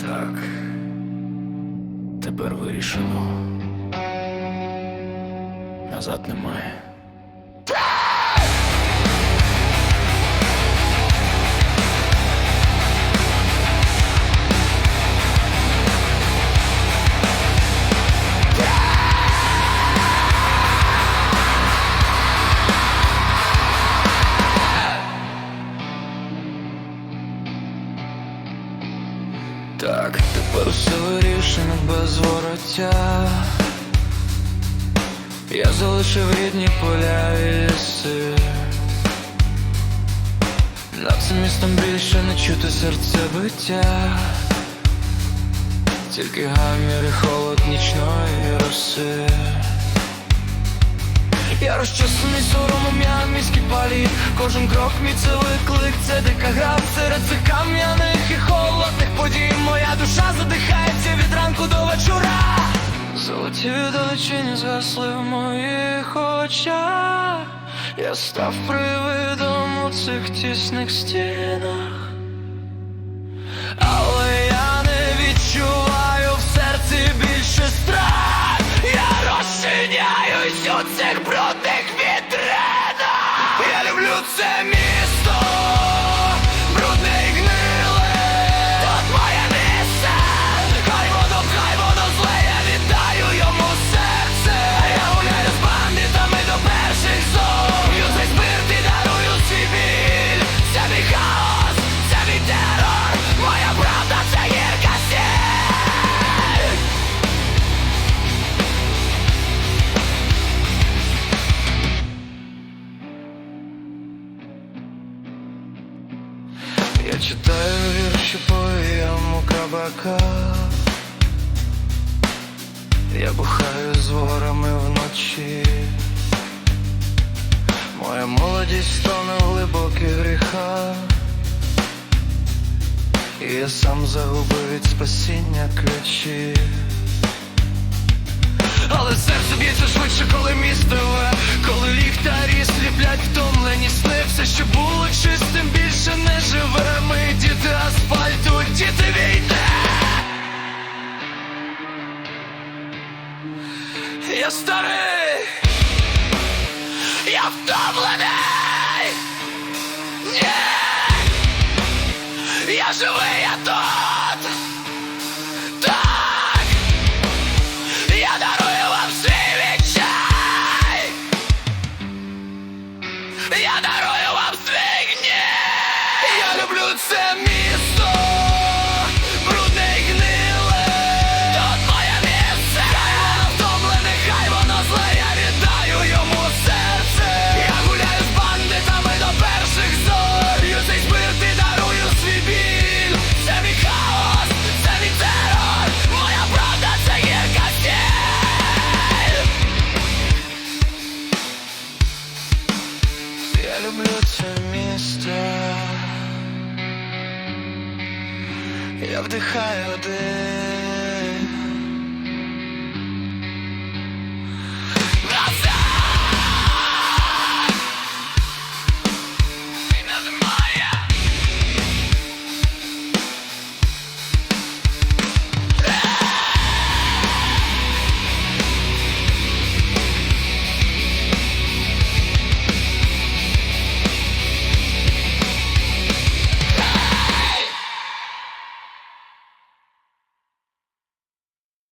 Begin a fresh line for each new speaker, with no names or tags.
Так. Тепер вирішено. Назад немає. Вирішено без вороття. Я залишив рідні поля і ліси. Над цим містом більше не чути серцебиття. Тільки гамір і холод нічної роси. Я розчесаний соромом, я міський палі. Кожен крок мій це виклик, це дика гра. Серед цих кам'яних і холодних подій Моя душа задихається від ранку до вечора. Золоті далечині згасли в моїх очах. Я став привидом у цих тісних стінах читаю вірші поєм у кабаках Я бухаю з ворами вночі. Моя молодість тоне в глибоких гріхах І я сам загубив від спасіння ключі. Але серце б'ється швидше, коли місто Я старий! Я втомлений! Ні! Я живий, я тут! Так! Я дарую вам свій відчай! Я дарую вам свій гнів! Я люблю це місто Люблю це місто. Я вдихаю дим